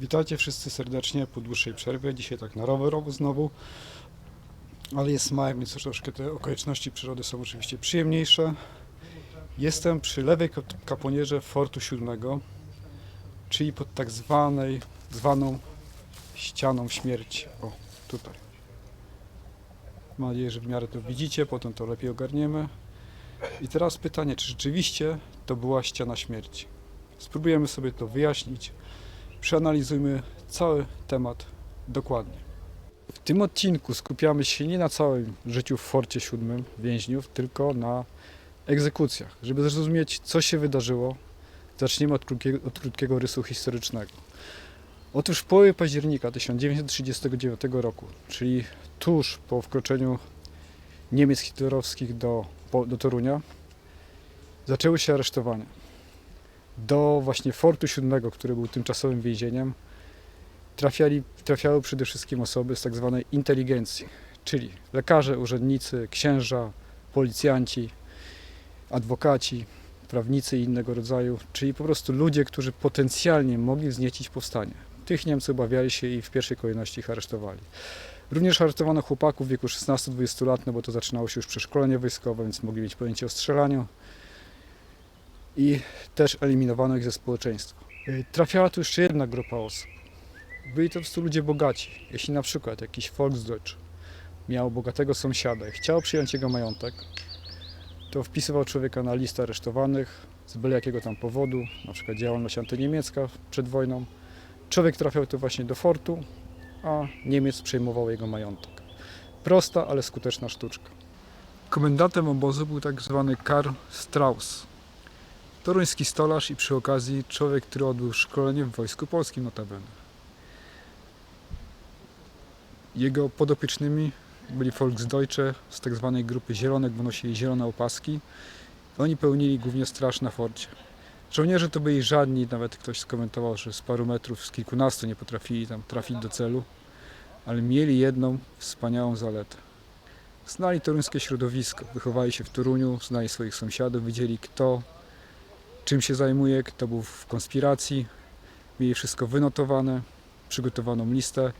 Witajcie wszyscy serdecznie po dłuższej przerwie. Dzisiaj tak na rowerowo znowu, ale jest maj, więc troszeczkę te okoliczności przyrody są oczywiście przyjemniejsze. Jestem przy lewej kap- kaponierze Fortu Siódmego, czyli pod tak zwanej, zwaną ścianą śmierci. O, tutaj. Mam nadzieję, że w miarę to widzicie, potem to lepiej ogarniemy. I teraz pytanie, czy rzeczywiście to była ściana śmierci? Spróbujemy sobie to wyjaśnić przeanalizujmy cały temat dokładnie. W tym odcinku skupiamy się nie na całym życiu w Forcie Siódmym więźniów, tylko na egzekucjach. Żeby zrozumieć, co się wydarzyło, zaczniemy od krótkiego, od krótkiego rysu historycznego. Otóż w połowie października 1939 roku, czyli tuż po wkroczeniu Niemiec hitlerowskich do, do Torunia, zaczęły się aresztowania do właśnie Fortu Siódmego, który był tymczasowym więzieniem, trafiali, trafiały przede wszystkim osoby z tak zwanej inteligencji, czyli lekarze, urzędnicy, księża, policjanci, adwokaci, prawnicy innego rodzaju, czyli po prostu ludzie, którzy potencjalnie mogli wzniecić powstanie. Tych Niemcy obawiali się i w pierwszej kolejności ich aresztowali. Również aresztowano chłopaków w wieku 16-20 lat, no bo to zaczynało się już przeszkolenie wojskowe, więc mogli mieć pojęcie o strzelaniu i też eliminowano ich ze społeczeństwa. Y, Trafiała tu jeszcze jedna grupa osób. Byli to po prostu ludzie bogaci. Jeśli na przykład jakiś Volksdeutsch miał bogatego sąsiada i chciał przyjąć jego majątek, to wpisywał człowieka na listę aresztowanych z byle jakiego tam powodu, na przykład działalność antyniemiecka przed wojną. Człowiek trafiał tu właśnie do fortu, a Niemiec przejmował jego majątek. Prosta, ale skuteczna sztuczka. Komendantem obozu był tak zwany Karl Strauss. Toruński stolarz i przy okazji człowiek, który odbył szkolenie w Wojsku Polskim notabene. Jego podopiecznymi byli Volksdeutsche z tak zwanej grupy zielonek, bo nosili zielone opaski. Oni pełnili głównie straż na forcie. Żołnierze to byli żadni, nawet ktoś skomentował, że z paru metrów, z kilkunastu nie potrafili tam trafić do celu, ale mieli jedną wspaniałą zaletę. Znali toruńskie środowisko, wychowali się w Toruniu, znali swoich sąsiadów, wiedzieli kto czym się zajmuje, kto był w konspiracji. Mieli wszystko wynotowane, przygotowaną listę.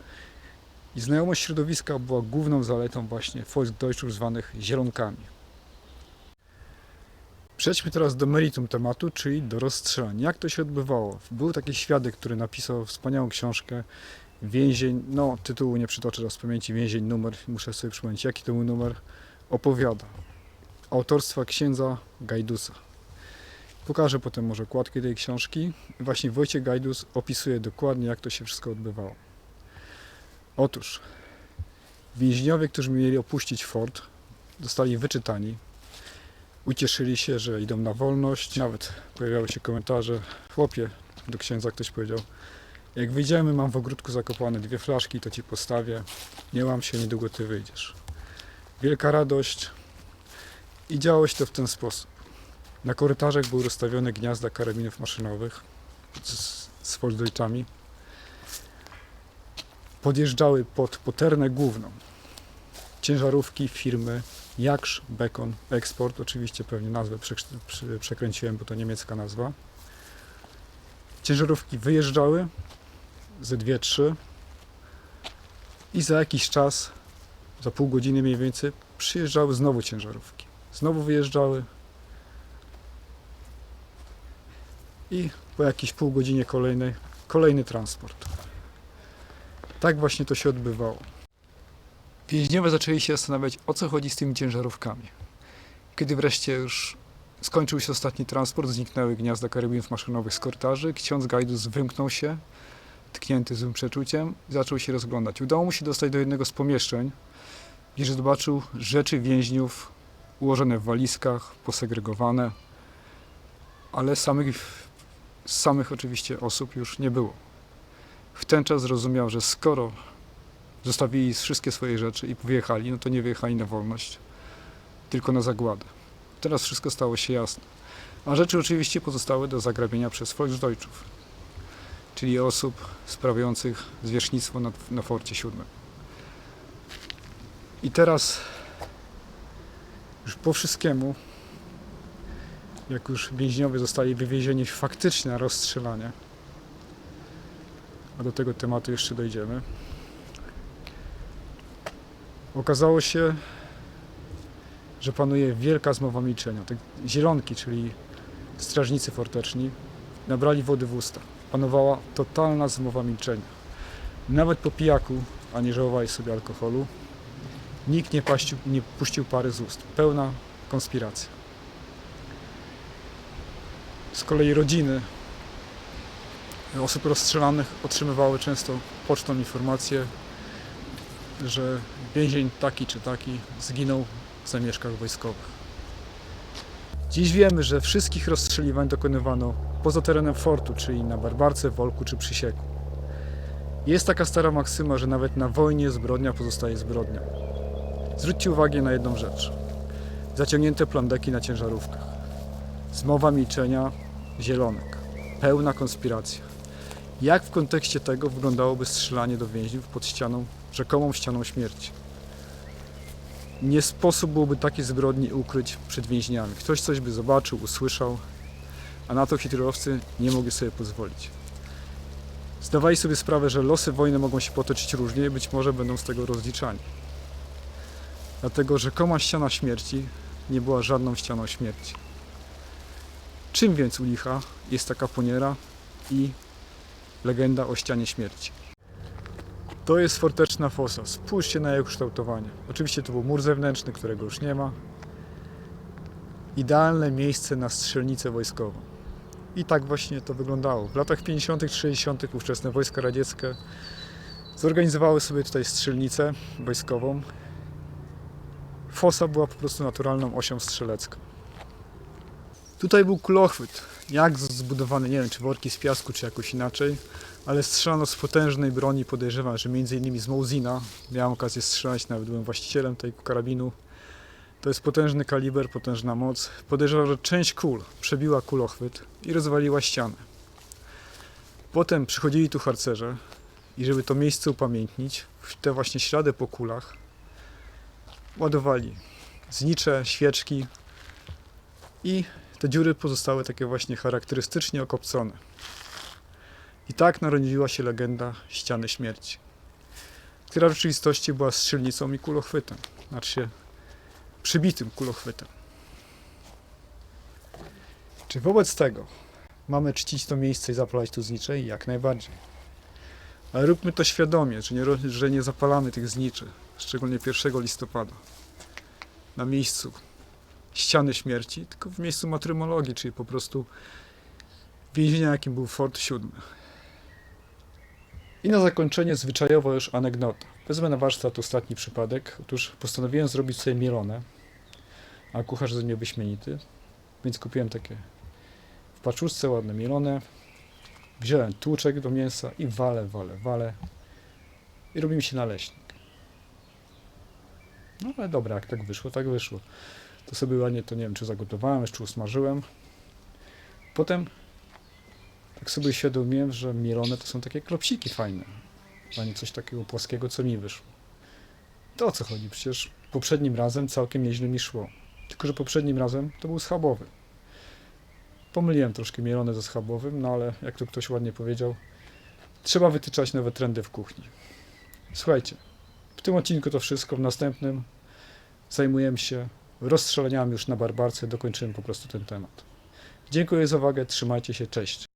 I znajomość środowiska była główną zaletą właśnie Volksdeutschów zwanych zielonkami. Przejdźmy teraz do meritum tematu, czyli do rozstrzelań. Jak to się odbywało? Był taki świadek, który napisał wspaniałą książkę Więzień, no tytułu nie przytoczę raz z pamięci, Więzień numer, muszę sobie przypomnieć jaki to był numer, opowiada. Autorstwa księdza Gajdusa. Pokażę potem może okładkę tej książki. Właśnie Wojciech Gajdus opisuje dokładnie, jak to się wszystko odbywało. Otóż więźniowie, którzy mieli opuścić fort, zostali wyczytani. Ucieszyli się, że idą na wolność. Nawet pojawiały się komentarze. Chłopie, do księdza ktoś powiedział, jak wyjdziemy, mam w ogródku zakopane dwie flaszki, to ci postawię. Nie łam się, niedługo ty wyjdziesz. Wielka radość. I działo się to w ten sposób. Na korytarzach były rozstawione gniazda karabinów maszynowych z, z Volksdeutschami. Podjeżdżały pod poternę główną ciężarówki firmy Jaksz Bekon Export. Oczywiście pewnie nazwę przekręciłem, bo to niemiecka nazwa. Ciężarówki wyjeżdżały ze dwie, trzy i za jakiś czas, za pół godziny mniej więcej, przyjeżdżały znowu ciężarówki. Znowu wyjeżdżały, i po jakiejś pół godzinie kolejnej kolejny transport. Tak właśnie to się odbywało. Więźniowie zaczęli się zastanawiać, o co chodzi z tymi ciężarówkami. Kiedy wreszcie już skończył się ostatni transport, zniknęły gniazda karabinów maszynowych z korytarzy, ksiądz Gajdus wymknął się, tknięty złym przeczuciem, zaczął się rozglądać. Udało mu się dostać do jednego z pomieszczeń, gdzie zobaczył rzeczy więźniów ułożone w walizkach, posegregowane, ale samych samych oczywiście osób już nie było. W ten czas zrozumiał, że skoro zostawili wszystkie swoje rzeczy i wyjechali, no to nie wyjechali na wolność, tylko na zagładę. Teraz wszystko stało się jasne. A rzeczy oczywiście pozostały do zagrabienia przez Volksdeutschów, czyli osób sprawiających zwierzchnictwo na, na Forcie Siódmym. I teraz już po wszystkiemu jak już więźniowie zostali wywiezieni faktycznie na rozstrzelanie, a do tego tematu jeszcze dojdziemy. Okazało się, że panuje wielka zmowa milczenia. Te zielonki, czyli strażnicy forteczni, nabrali wody w usta. Panowała totalna zmowa milczenia. Nawet po pijaku, a nie żałowali sobie alkoholu, nikt nie, paścił, nie puścił pary z ust. Pełna konspiracja. Z kolei rodziny osób rozstrzelanych otrzymywały często pocztą informację, że więzień taki czy taki zginął w zamieszkach wojskowych. Dziś wiemy, że wszystkich rozstrzeliwań dokonywano poza terenem fortu, czyli na Barbarce, Wolku czy Przysieku. Jest taka stara maksyma, że nawet na wojnie zbrodnia pozostaje zbrodnią. Zwróćcie uwagę na jedną rzecz. Zaciągnięte plandeki na ciężarówkach. Zmowa milczenia, zielonek. Pełna konspiracja. Jak w kontekście tego wyglądałoby strzelanie do więźniów pod ścianą, rzekomą ścianą śmierci? Nie sposób byłoby takiej zbrodni ukryć przed więźniami. Ktoś coś by zobaczył, usłyszał, a na to hitlerowcy nie mogli sobie pozwolić. Zdawali sobie sprawę, że losy wojny mogą się potoczyć różnie i być może będą z tego rozliczani. Dlatego rzekoma ściana śmierci nie była żadną ścianą śmierci. Czym więc u licha jest taka poniera i legenda o ścianie śmierci? To jest forteczna fosa. Spójrzcie na jej kształtowanie. Oczywiście to był mur zewnętrzny, którego już nie ma. Idealne miejsce na strzelnicę wojskową. I tak właśnie to wyglądało. W latach 50., 60. ówczesne wojska radzieckie zorganizowały sobie tutaj strzelnicę wojskową. Fosa była po prostu naturalną osią strzelecką. Tutaj był kulochwyt. Jak zbudowany, nie wiem, czy worki z piasku, czy jakoś inaczej, ale strzelano z potężnej broni. Podejrzewam, że między innymi z Mouzina. Miałem okazję strzelać, nawet byłem właścicielem tego karabinu. To jest potężny kaliber, potężna moc. Podejrzewam, że część kul przebiła kulochwyt i rozwaliła ścianę. Potem przychodzili tu harcerze i żeby to miejsce upamiętnić, te właśnie ślady po kulach ładowali znicze, świeczki i te dziury pozostały takie właśnie charakterystycznie okopcone. I tak narodziła się legenda ściany śmierci, która w rzeczywistości była strzelnicą i kulochwytem, znaczy przybitym kulochwytem. Czy wobec tego mamy czcić to miejsce i zapalać tu znicze? Jak najbardziej. Ale róbmy to świadomie, że nie, że nie zapalamy tych zniczy, szczególnie 1 listopada, na miejscu ściany śmierci, tylko w miejscu matrymologii, czyli po prostu więzienia, jakim był Fort VII. I na zakończenie zwyczajowo już anegdota. Wezmę na warsztat ostatni przypadek. Otóż postanowiłem zrobić sobie mielone, a kucharz ze mnie wyśmienity, więc kupiłem takie w paczuszce ładne mielone. Wziąłem tłuczek do mięsa i walę, walę, walę. I robi mi się naleśnik. No ale dobra, jak tak wyszło, tak wyszło. To sobie ładnie, to nie wiem, czy zagotowałem, czy usmażyłem. Potem tak sobie uświadomiłem, że mielone to są takie klopsiki fajne, a nie coś takiego płaskiego, co mi wyszło. To o co chodzi? Przecież poprzednim razem całkiem nieźle mi szło. Tylko, że poprzednim razem to był schabowy. Pomyliłem troszkę mielone ze schabowym, no ale jak to ktoś ładnie powiedział, trzeba wytyczać nowe trendy w kuchni. Słuchajcie, w tym odcinku to wszystko, w następnym zajmujemy się rozstrzeleniami już na barbarce, dokończymy po prostu ten temat. Dziękuję za uwagę, trzymajcie się, cześć.